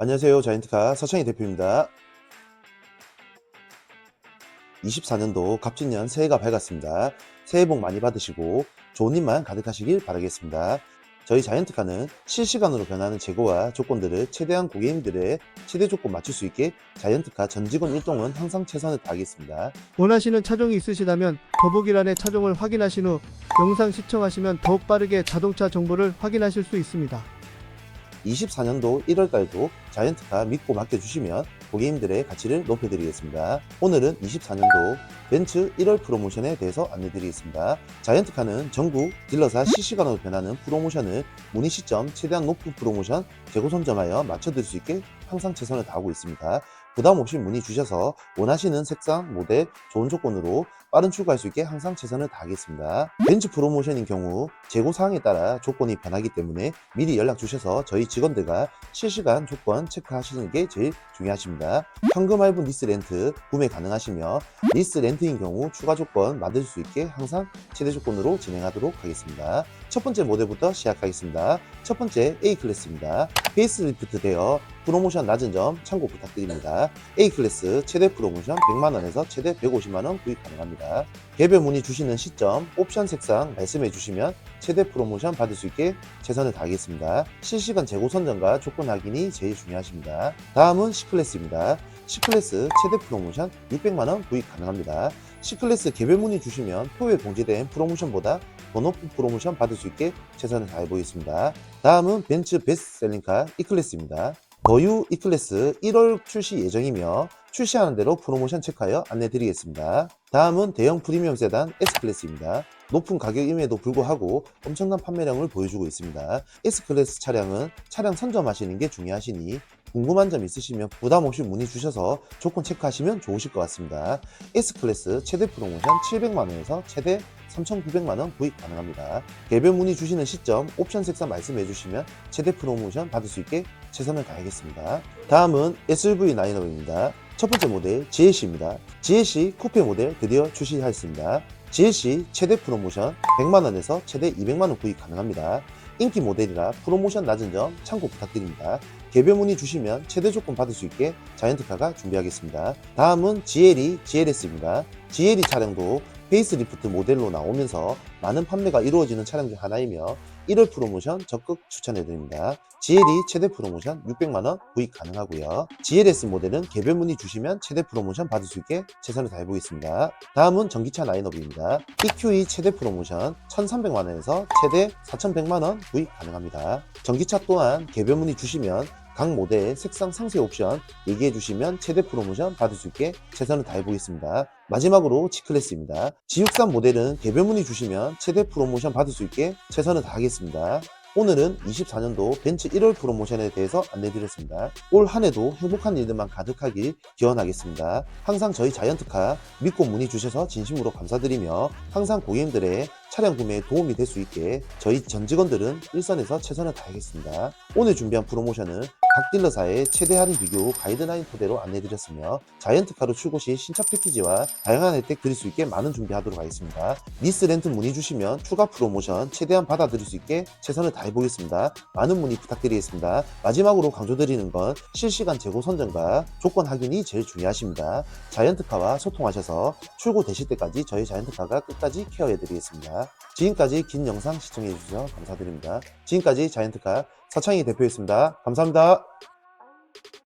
안녕하세요. 자이언트카 서창희 대표입니다. 24년도 갑진년 새해가 밝았습니다. 새해 복 많이 받으시고 좋은 일만 가득하시길 바라겠습니다. 저희 자이언트카는 실시간으로 변하는 재고와 조건들을 최대한 고객님들의 최대 조건 맞출 수 있게 자이언트카 전 직원 일동은 항상 최선을 다하겠습니다. 원하시는 차종이 있으시다면 더보기란의 차종을 확인하신 후 영상 시청하시면 더욱 빠르게 자동차 정보를 확인하실 수 있습니다. 24년도 1월달도 자이언트카 믿고 맡겨주시면 고객님들의 가치를 높여드리겠습니다. 오늘은 24년도 벤츠 1월 프로모션에 대해서 안내드리겠습니다. 자이언트카는 전국 딜러사 실시간으로 변하는 프로모션을 문의 시점 최대한 높은 프로모션 재고 선점하여 맞춰드릴 수 있게 항상 최선을 다하고 있습니다. 부담 없이 문의 주셔서 원하시는 색상, 모델, 좋은 조건으로 빠른 출고할 수 있게 항상 최선을 다하겠습니다. 벤츠 프로모션인 경우 재고 사항에 따라 조건이 변하기 때문에 미리 연락 주셔서 저희 직원들과 실시간 조건 체크하시는 게 제일 중요하십니다. 현금 할부 리스 렌트 구매 가능하시며 리스 렌트인 경우 추가 조건 받을 수 있게 항상 최대 조건으로 진행하도록 하겠습니다. 첫 번째 모델부터 시작하겠습니다. 첫 번째 A 클래스입니다. 페이스리프트 되어 프로모션 낮은 점 참고 부탁드립니다. A 클래스 최대 프로모션 100만원에서 최대 150만원 구입 가능합니다. 개별 문의 주시는 시점, 옵션 색상 말씀해 주시면 최대 프로모션 받을 수 있게 최선을 다하겠습니다. 실시간 재고 선정과 조건 확인이 제일 중요하십니다. 다음은 C클래스입니다. C클래스 최대 프로모션 600만원 구입 가능합니다. C클래스 개별 문의 주시면 표에 공지된 프로모션보다 더 높은 프로모션 받을 수 있게 최선을 다해 보겠습니다. 다음은 벤츠 베스트셀링카 E클래스입니다. 더유 E클래스 1월 출시 예정이며 출시하는 대로 프로모션 체크하여 안내 드리겠습니다. 다음은 대형 프리미엄 세단 S클래스입니다. 높은 가격임에도 불구하고 엄청난 판매량을 보여주고 있습니다. S클래스 차량은 차량 선점하시는 게 중요하시니 궁금한 점 있으시면 부담 없이 문의 주셔서 조건 체크하시면 좋으실 것 같습니다. S클래스 최대 프로모션 700만원에서 최대 3,900만원 구입 가능합니다. 개별 문의 주시는 시점, 옵션 색상 말씀해 주시면 최대 프로모션 받을 수 있게 최선을 다하겠습니다. 다음은 SUV 라인업입니다. 첫 번째 모델 GLC입니다. GLC 쿠페 모델 드디어 출시하였습니다. GLC 최대 프로모션 100만원에서 최대 200만원 구입 가능합니다. 인기 모델이라 프로모션 낮은 점 참고 부탁드립니다. 개별 문의 주시면 최대 조건 받을 수 있게 자이언트카가 준비하겠습니다. 다음은 GLE, GLS입니다. GLE 차량도 페이스리프트 모델로 나오면서 많은 판매가 이루어지는 차량 중 하나이며 1월 프로모션 적극 추천해드립니다. GLE 최대 프로모션 600만원 구입 가능하고요. GLS 모델은 개별 문의 주시면 최대 프로모션 받을 수 있게 최선을 다해보겠습니다. 다음은 전기차 라인업입니다. EQE 최대 프로모션 1,300만원에서 최대 4,100만원 구입 가능합니다. 전기차 또한 개별 문의 주시면 각 모델 색상 상세 옵션 얘기해 주시면 최대 프로모션 받을 수 있게 최선을 다해 보겠습니다. 마지막으로 G클래스입니다. G63 모델은 개별 문의 주시면 최대 프로모션 받을 수 있게 최선을 다하겠습니다. 오늘은 24년도 벤츠 1월 프로모션에 대해서 안내드렸습니다. 올 한 해도 행복한 일들만 가득하길 기원하겠습니다. 항상 저희 자이언트카 믿고 문의 주셔서 진심으로 감사드리며 항상 고객님들의 차량 구매에 도움이 될 수 있게 저희 전 직원들은 일선에서 최선을 다하겠습니다. 오늘 준비한 프로모션은 각 딜러사의 최대 할인 비교 가이드라인 토대로 안내드렸으며 자이언트카로 출고 시 신차 패키지와 다양한 혜택 드릴 수 있게 많은 준비하도록 하겠습니다. 리스 렌트 문의 주시면 추가 프로모션 최대한 받아들일 수 있게 최선을 다해보겠습니다. 많은 문의 부탁드리겠습니다. 마지막으로 강조드리는 건 실시간 재고 선정과 조건 확인이 제일 중요하십니다. 자이언트카와 소통하셔서 출고 되실 때까지 저희 자이언트카가 끝까지 케어해드리겠습니다. 지금까지 긴 영상 시청해주셔서 감사드립니다. 지금까지 자이언트카 서창희 대표였습니다. 감사합니다.